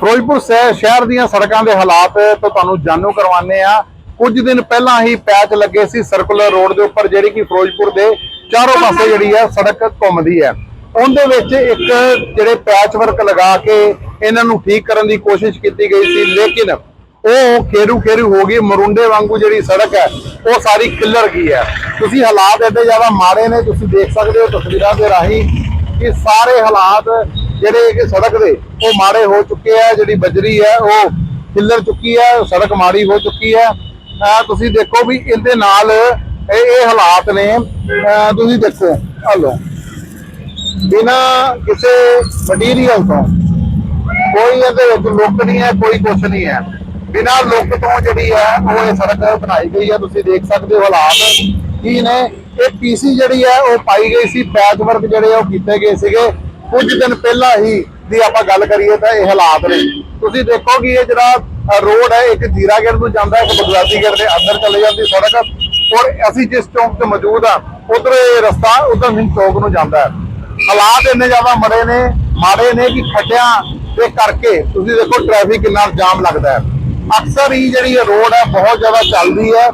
ਫਿਰੋਜ਼ਪੁਰ ਸ਼ਹਿ- ਸ਼ਹਿਰ ਦੀਆਂ ਸੜਕਾਂ ਦੇ ਹਾਲਾਤ ਤੋਂ ਤੁਹਾਨੂੰ ਜਾਣੂ ਕਰਵਾਉਂਦੇ ਆ ਕੁਝ ਦਿਨ ਪਹਿਲਾਂ ਹੀ ਪੈਚ ਲੱਗੇ ਸੀ ਸਰਕੂਲਰ ਰੋਡ ਦੇ ਉੱਪਰ ਜਿਹੜੀ ਕਿ ਫਿਰੋਜ਼ਪੁਰ ਦੇ ਚਾਰੋਂ ਪਾਸੇ ਜਿਹੜੀ ਹੈ ਸੜਕ ਘੁੰਮਦੀ ਹੈ। ਉਹਦੇ ਵਿੱਚ ਇੱਕ ਜਿਹੜੇ ਪੈਚ ਵਰਕ ਲਗਾ ਕੇ ਇਹਨਾਂ ਨੂੰ ਠੀਕ ਕਰਨ ਦੀ ਕੋਸ਼ਿਸ਼ ਕੀਤੀ ਗਈ ਸੀ ਲੇਕਿਨ ਉਹ ਖੇਰੂ ਖੇਰੂ ਹੋ ਗਈ। ਮਰੁੰਡੇ ਵਾਂਗੂ ਜਿਹੜੀ ਸੜਕ ਹੈ ਉਹ ਸਾਰੀ ਖਿੱਲਰ ਗਈ ਹੈ। ਤੁਸੀਂ ਹਾਲਾਤ ਐਡੇ ਜ਼ਿਆਦਾ ਮਾੜੇ ਨੇ ਤੁਸੀਂ ਦੇਖ ਸਕਦੇ ਹੋ ਤਸਵੀਰਾਂ ਦੇ ਰਾਹੀਂ ਕਿ ਸਾਰੇ ਹਾਲਾਤ ਜਿਹੜੇ ਕਿ ਸੜਕ ਦੇ, ਉਹ ਮਾੜੇ ਹੋ ਚੁੱਕੇ ਆ, ਜਿਹੜੀ ਬਜਰੀ ਹੈ ਉਹ ਖਿੱਲਰ ਚੁੱਕੀ ਹੈ ਸੜਕ ਮਾੜੀ ਹੋ ਚੁੱਕੀ ਹੈ ਤੁਸੀਂ ਦੇਖੋ ਵੀ ਇਹਦੇ ਨਾਲ ਇਹ ਹਾਲਾਤ ਨੇ। ਤੁਸੀਂ ਦੇਖੋ, ਆ ਲਓ। ਬਿਨਾ ਕਿਸੇ ਮਟੀਰੀਅਲ ਤੋਂ, ਕੋਈ ਇਹਦੇ ਵਿੱਚ ਲੁੱਕ ਨਹੀਂ ਹੈ, ਕੋਈ ਕੁਛ ਨਹੀਂ ਹੈ। ਬਿਨਾ ਲੁੱਕ ਤੋਂ ਜਿਹੜੀ ਹੈ ਉਹ ਇਹ ਸੜਕ ਬਣਾਈ ਗਈ ਹੈ ਤੁਸੀਂ ਦੇਖ ਸਕਦੇ ਹੋ ਹਾਲਾਤ ਕੀ ਨੇ। ਇਹ ਪੀਸੀ ਜਿਹੜੀ ਹੈ ਉਹ ਪਾਈ ਗਈ ਸੀ ਪੈਚ ਵਰਕ ਜਿਹੜੇ ਉਹ ਕੀਤੇ ਗਏ ਸੀਗੇ। ਕੁਝ ਦਿਨ ਪਹਿਲਾਂ ਹੀ ਦੀ ਆਪਾਂ ਗੱਲ ਕਰੀਏ ਤਾਂ ਇਹ ਹਾਲਾਤ ਨੇ। ਤੁਸੀਂ ਦੇਖੋ ਕਿ ਇਹ ਜਿਹੜਾ ਰੋਡ ਹੈ, ਇੱਕ ਜੀਰਾਗੜ ਨੂੰ ਜਾਂਦਾ ਹੈ ਇੱਕ ਬਗਦਾਦੀਗੜ ਦੇ ਅੰਦਰ ਚਲੇ ਜਾਂਦੀ ਸੜਕ। ਔਰ ਅਸੀਂ ਜਿਸ ਚੌਂਕ ਤੇ ਮੌਜੂਦ ਆ ਉਧਰ ਇਹ ਰਸਤਾ, ਉਧਰ ਸਿੰਘ ਚੌਕ ਨੂੰ ਜਾਂਦਾ ਹੈ। ਹਾਲਾਤ ਇੰਨੇ ਜ਼ਿਆਦਾ ਮੜੇ ਨੇ, ਮਾੜੇ ਨੇ ਕਿ ਖੱਡਿਆਂ ਦੇ ਕਰਕੇ ਤੁਸੀਂ ਦੇਖੋ ਟ੍ਰੈਫਿਕ ਕਿੰਨਾ ਜਾਮ ਲੱਗਦਾ ਹੈ। ਅਕਸਰ ਹੀ ਜਿਹੜੀ ਇਹ ਰੋਡ ਹੈ, ਬਹੁਤ ਜ਼ਿਆਦਾ ਚੱਲਦੀ ਹੈ।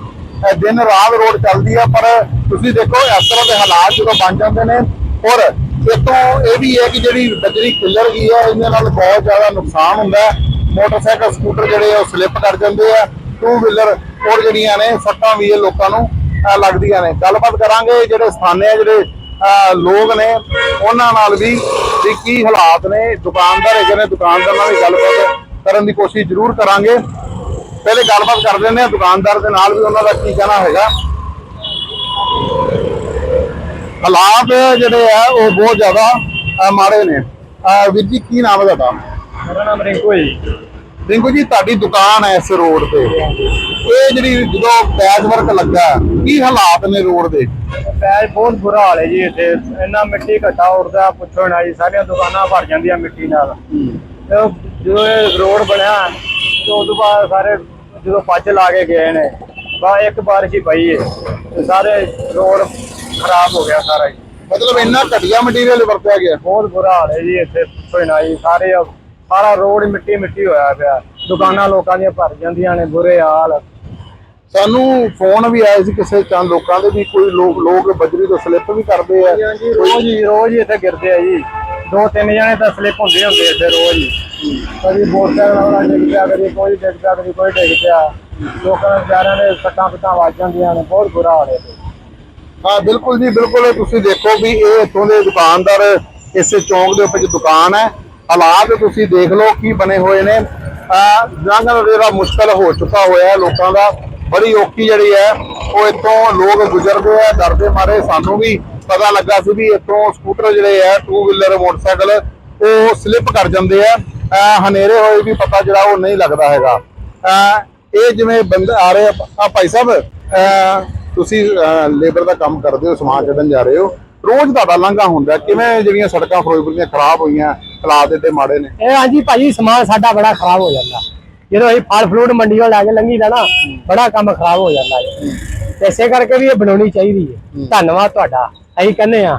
ਦਿਨ ਰਾਤ ਰੋਡ ਚੱਲਦੀ ਹੈ, ਪਰ ਤੁਸੀਂ ਦੇਖੋ ਇਸ ਤਰ੍ਹਾਂ ਦੇ ਹਾਲਾਤ ਜਦੋਂ ਬਣ ਜਾਂਦੇ ਨੇ, ਔਰ ਇਤੋਂ ਇਹ ਵੀ ਹੈ ਕਿ ਜਿਹੜੀ ਬਜਰੀ ਖਿੱਲਰ ਗਈ ਹੈ, ਇਹਦੇ ਨਾਲ ਬਹੁਤ ਜ਼ਿਆਦਾ ਨੁਕਸਾਨ ਹੁੰਦਾ ਹੈ। ਮੋਟਰਸਾਈਕਲ, ਸਕੂਟਰ ਜਿਹੜੇ ਆ, ਉਹ ਸਲਿੱਪ ਕਰ ਜਾਂਦੇ ਆ। ਟੂ ਵੀਲਰ ਔਰ ਜਿਹੜੀਆਂ ਨੇ, ਸੱਟਾਂ ਵੀ ਇਹ ਲੋਕਾਂ ਨੂੰ ਲੱਗਦੀਆਂ ਨੇ। ਗੱਲਬਾਤ ਕਰਾਂਗੇ ਜਿਹੜੇ ਸਥਾਨੇ ਜਿਹੜੇ ਲੋਕ ਨੇ, ਉਹਨਾਂ ਨਾਲ ਵੀ ਵੀ ਕੀ ਹਾਲਾਤ ਨੇ। ਦੁਕਾਨਦਾਰ ਹੈਗੇ ਨੇ, ਦੁਕਾਨਦਾਰ ਨਾਲ ਵੀ ਗੱਲਬਾਤ ਕਰਨ ਦੀ ਕੋਸ਼ਿਸ਼ ਜ਼ਰੂਰ ਕਰਾਂਗੇ। ਪਹਿਲੇ ਗੱਲਬਾਤ ਕਰ ਲੈਂਦੇ ਆ ਦੁਕਾਨਦਾਰ ਦੇ ਨਾਲ ਵੀ ਉਹਨਾਂ ਦਾ ਕੀ ਕਹਿਣਾ ਹੈਗਾ। ਹਾਲਾਤ ਜਿਹੜੇ ਆ ਉਹ ਬਹੁਤ ਜ਼ਿਆਦਾ ਮਾੜੇ ਨੇ। ਵੀਰ ਜੀ ਕੀ ਨਾਮ ਹੈ ਤੁਹਾਡਾ? ਮੇਰਾ ਨਾਮ ਰਿੰਕੂ ਹੈ ਜੀ। ਰਿੰਕੂ ਜੀ ਤੁਹਾਡੀ ਦੁਕਾਨ ਹੈ ਇਸ ਰੋਡ ਤੇ। ਇਹ ਜਿਹੜੀ ਜਦੋਂ ਪੈਚ ਵਰਕ ਲੱਗਾ ਕੀ ਹਾਲਾਤ ਨੇ ਰੋਡ ਦੇ? ਪੈਰ ਬਹੁਤ ਬੁਰਾ ਹਾਲ ਹੈ ਜੀ ਇੱਥੇ। ਇੰਨਾ ਮਿੱਟੀ ਘਟਾ ਉੜਦਾ ਪੁੱਛੋ ਨਾ ਜੀ ਸਾਰੀਆਂ ਦੁਕਾਨਾਂ ਭਰ ਜਾਂਦੀਆਂ ਮਿੱਟੀ ਨਾਲ। ਤੇ ਜਦੋਂ ਇਹ ਰੋਡ ਬਣਿਆ ਤੇ ਉਸ ਤੋਂ ਬਾਅਦ ਸਾਰੇ ਜਦੋਂ ਪੱਜ ਲਾ ਕੇ ਗਏ ਨੇ ਬਾ ਇੱਕ ਬਾਰਿਸ਼ ਹੀ ਪਈ ਹੈ। ਸਾਰੇ ਰੋਡ ਖਰਾਬ ਹੋ ਗਿਆ ਸਾਰਾ ਜੀ। ਮਤਲਬ ਇੰਨਾ ਘਟੀਆ ਮਟੀਰੀਅਲ ਵਰਤਿਆ ਗਿਆ। ਬਹੁਤ ਬੁਰਾ ਹਾਲ ਹੈ ਜੀ ਇੱਥੇ ਜੀ ਸਾਰੇ ਸਾਰਾ ਰੋਡ ਹੀ ਮਿੱਟੀ ਮਿੱਟੀ ਹੋਇਆ ਪਿਆ। ਦੁਕਾਨਾਂ ਲੋਕਾਂ ਦੀਆਂ ਭਰ ਜਾਂਦੀਆਂ ਨੇ ਬੁਰੇ ਹਾਲ। ਸਾਨੂੰ ਫੋਨ ਵੀ ਆਏ ਸੀ ਕਿਸੇ ਚੰਦ ਲੋਕਾਂ ਦੇ ਵੀ ਕੋਈ ਲੋਕ ਲੋਕ ਬਜਰੀ ਤੋਂ ਸਲਿੱਪ ਵੀ ਕਰਦੇ ਆ। ਹਾਂਜੀ ਰੋਜ਼ ਹੀ ਰੋਜ਼ ਹੀ ਇੱਥੇ ਗਿਰਦੇ ਆ ਜੀ। ਦੋ ਤਿੰਨ ਜਣੇ ਤਾਂ ਸਲਿੱਪ ਹੁੰਦੇ ਹੁੰਦੇ ਇੱਥੇ ਰੋਜ਼ ਹੀ। ਕਦੀ ਮੋਟਰਸਾਈਕਲ ਵਾਲਾ ਡਿੱਗ ਪਿਆ ਕਦੀ ਕੋਈ ਡਿੱਗ ਪਿਆ ਕਦੀ ਕੋਈ ਡਿੱਗ ਪਿਆ। ਲੋਕਾਂ ਦੇ ਵਿਚਾਰਿਆਂ ਦੇ ਸੱਟਾਂ ਪਿੱਟਾਂ ਵੱਜ ਜਾਂਦੀਆਂ ਨੇ ਬਹੁਤ ਬੁਰਾ ਹਾਲ ਹੈ ਇੱਥੇ। ਹਾਂ, ਬਿਲਕੁਲ ਜੀ, ਬਿਲਕੁਲ। ਤੁਸੀਂ ਦੇਖੋ ਵੀ ਇਹ ਇੱਥੋਂ ਦੇ ਦੁਕਾਨਦਾਰ ਇਸੇ ਚੌਂਕ ਦੇ ਉੱਪਰ ਜੋ ਦੁਕਾਨ ਹੈ। ਹਾਲਾਤ ਤੁਸੀਂ ਦੇਖ ਲਓ ਕੀ ਬਣੇ ਹੋਏ ਨੇ। ਆ ਜਿਹੜਾ ਮੁਸ਼ਕਲ ਹੋ ਚੁੱਕਾ ਹੋਇਆ ਹੈ ਲੋਕਾਂ ਦਾ। ਬੜੀ ਔਖੀ ਜਿਹੜੀ ਹੈ, ਉਹ ਇੱਥੋਂ ਲੋਕ ਗੁਜ਼ਰਦੇ ਆ, ਡਰਦੇ ਮਾਰੇ। ਸਾਨੂੰ ਵੀ ਪਤਾ ਲੱਗਾ ਸੀ ਵੀ ਇੱਥੋਂ ਸਕੂਟਰ ਜਿਹੜੇ ਆ ਟੂ ਵੀਲਰ ਮੋਟਰਸਾਈਕਲ, ਉਹ ਸਲਿੱਪ ਕਰ ਜਾਂਦੇ ਆ। ਹਨੇਰੇ ਹੋਏ ਵੀ ਪਤਾ ਜਿਹੜਾ ਉਹ ਨਹੀਂ ਲੱਗਦਾ ਹੈਗਾ। ਇਹ ਜਿਵੇਂ ਬੰਦੇ ਆ ਰਹੇ ਆ ਭਾਈ ਸਾਹਿਬ ਤੁਸੀਂ ਲੇਬਰ ਦਾ ਕੰਮ ਕਰਦੇ ਹੋ ਸਮਾਨ ਛੱਡਣ ਜਾ ਰਹੇ ਹੋ ਰੋਜ਼ ਤੁਹਾਡਾ ਲੰਘਾ ਹੁੰਦਾ ਕਿਵੇਂ ਜਿਹੜੀਆਂ ਸੜਕਾਂ ਫਿਰੋਜ਼ਪੁਰ ਦੀਆਂ ਖਰਾਬ ਹੋਈਆਂ ਹਾਲਾਤ ਏਡੇ ਮਾੜੇ ਨੇ? ਇਹ ਹਾਂਜੀ ਭਾਜੀ ਸਮਾਨ ਸਾਡਾ ਬੜਾ ਖਰਾਬ ਹੋ ਜਾਂਦਾ। ਜਦੋਂ ਅਸੀਂ ਫਲ ਫਰੂਟ ਮੰਡੀੋਂ ਲੈ ਕੇ ਲੰਘੀ ਦਾ ਨਾ ਬੜਾ ਕੰਮ ਖਰਾਬ ਹੋ ਜਾਂਦਾ ਹੈ ਇਸੇ ਕਰਕੇ ਵੀ ਇਹ ਬਣਾਉਣੀ ਚਾਹੀਦੀ ਹੈ। ਧੰਨਵਾਦ ਤੁਹਾਡਾ। ਅਸੀਂ ਕਹਿੰਦੇ ਆ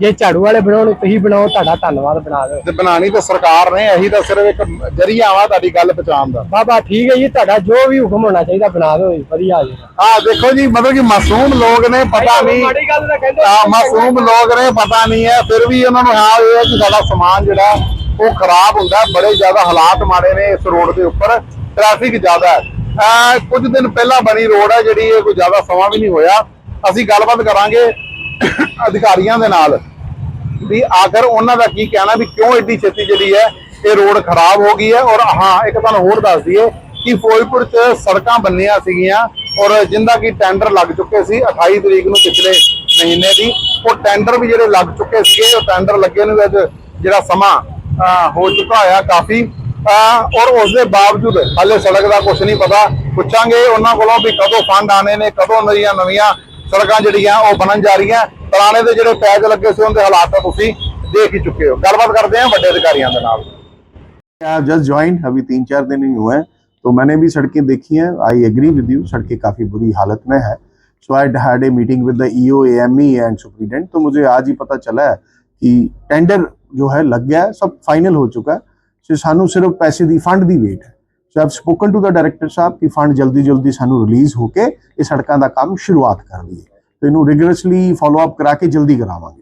ਜੇ ਝਾੜੂ ਵਾਲੇ ਬਣਾਉਣ ਤੁਸੀਂ ਬਣਾਓ ਤੁਹਾਡਾ ਧੰਨਵਾਦ ਬਣਾ ਦਿਓ। ਤੇ ਬਣਾਣੀ ਤਾਂ ਸਰਕਾਰ ਨੇ ਇਹੀ ਤਾਂ ਸਿਰਫ ਇੱਕ ਜਰੀਆ ਵਾ ਤੁਹਾਡੀ ਗੱਲ ਪਹੁੰਚਾਉਣ ਦਾ। ਬਾਬਾ ਠੀਕ ਹੈ ਜੀ ਤੁਹਾਡਾ ਜੋ ਵੀ ਹੁਕਮ ਹੋਣਾ ਚਾਹੀਦਾ ਬਣਾ ਦਿਓ ਜੀ ਵਧੀਆ ਜੀ ਆ ਦੇਖੋ ਜੀ ਮਤਲਬ ਕਿ ਮਾਸੂਮ ਲੋਕ ਨੇ ਪਤਾ ਨਹੀਂ। ਮਾੜੀ ਗੱਲ ਤਾਂ ਕਹਿੰਦੇ ਆ ਮਾਸੂਮ ਲੋਕ ਨੇ ਪਤਾ ਨਹੀਂ ਹੈ। ਫਿਰ ਵੀ ਉਹਨਾਂ ਨੂੰ ਹਾਂ ਇਹ ਹੈ ਕਿ ਸਾਡਾ ਸਮਾਨ ਜਿਹੜਾ ਉਹ ਖਰਾਬ ਹੁੰਦਾ। ਬੜੇ ਜ਼ਿਆਦਾ ਹਾਲਾਤ ਮਾੜੇ ਨੇ ਇਸ ਰੋਡ ਦੇ ਉੱਪਰ। ਟ੍ਰੈਫਿਕ ਜ਼ਿਆਦਾ ਹੈ। ਕੁਝ ਦਿਨ ਪਹਿਲਾਂ ਬਣੀ ਰੋਡ ਹੈ ਜਿਹੜੀ ਇਹ ਕੋਈ ਜ਼ਿਆਦਾ ਸਮਾਂ ਵੀ ਨਹੀਂ ਹੋਇਆ। ਅਸੀਂ ਗੱਲਬਾਤ ਕਰਾਂਗੇ। ਅਧਿਕਾਰੀਆਂ ਦੇ ਨਾਲ ਵੀ ਆਖਰ ਉਹਨਾਂ ਦਾ ਕੀ ਕਹਿਣਾ ਵੀ ਕਿਉਂ ਏਡੀ ਛੇਤੀ ਜਿਹੜੀ ਹੈ ਇਹ ਰੋਡ ਖਰਾਬ ਹੋ ਗਈ ਹੈ ਔਰ ਹਾਂ ਇੱਕ ਤੁਹਾਨੂੰ ਹੋਰ ਦੱਸ ਦਈਏ ਕਿ ਫਿਰੋਜ਼ਪੁਰ 'ਚ ਸੜਕਾਂ ਬੰਨੀਆਂ ਸੀਗੀਆਂ ਔਰ ਜਿੰਦਾ ਕਿ ਟੈਂਡਰ ਲੱਗ ਚੁੱਕੇ ਸੀ 28 ਤਰੀਕ ਨੂੰ ਪਿਛਲੇ ਮਹੀਨੇ ਦੀ ਉਹ ਟੈਂਡਰ ਵੀ ਜਿਹੜੇ ਲੱਗ ਚੁੱਕੇ ਸੀਗੇ ਉਹ ਟੈਂਡਰ ਲੱਗੇ ਨੂੰ ਅੱਜ ਜਿਹੜਾ ਸਮਾਂ ਅਹ, ਹੋ ਚੁੱਕਾ ਹੋਇਆ ਕਾਫੀ। ਅਹ, ਔਰ ਉਸ ਦੇ ਬਾਵਜੂਦ ਹਾਲੇ ਸੜਕ ਦਾ ਕੁਝ ਨਹੀਂ ਪਤਾ। ਪੁੱਛਾਂਗੇ ਉਹਨਾਂ ਕੋਲੋਂ ਵੀ ਕਦੋਂ ਫੰਡ ਆਣੇ ਨੇ ਕਦੋਂ ਨਵੀਆਂ ਨਵੀਆਂ ਸੜਕਾਂ ਜਿਹੜੀਆਂ ਉਹ ਬਣਨ ਜਾ ਰਹੀਆਂ ਪੁਰਾਣੇ ਦੇ ਜਿਹੜੇ ਪੈਜ ਲੱਗੇ ਸੀ ਉਹਦੇ ਹਾਲਾਤ ਤਾਂ ਤੁਸੀਂ ਦੇਖ ਹੀ ਚੁੱਕੇ ਹੋ ਗੱਲਬਾਤ ਕਰਦੇ ਹਾਂ ਵੱਡੇ ਅਧਿਕਾਰੀਆਂ ਦੇ ਨਾਲ जस्ट ज्वाइन अभी तीन चार दिन ही हुए हैं तो मैंने भी सड़कें देखी हैं आई एग्री विद यू सड़कें काफ़ी बुरी हालत में है so I had a meeting with the EO AME and superintendent तो मुझे आज ही पता चला है कि टेंडर जो है लग गया है सब फाइनल हो चुका है ਸੋ ਸਾਨੂੰ ਸਿਰਫ ਪੈਸੇ ਦੀ ਫੰਡ ਦੀ ਵੇਟ ਹੈ so I've spoken to the director ਸਾਹਿਬ ਕਿ ਫੰਡ ਜਲਦੀ ਜਲਦੀ ਸਾਨੂੰ ਰਿਲੀਜ਼ ਹੋ ਕੇ ਇਹ ਸੜਕਾਂ ਦਾ ਕੰਮ ਸ਼ੁਰੂਆਤ ਕਰ ਲਈਏ ਤੇ ਇਹਨੂੰ ਰਿਗਰਸਲੀ ਫਾਲੋ ਅਪ ਕਰਾ ਕੇ ਜਲਦੀ ਕਰਾਵਾਂਗੇ।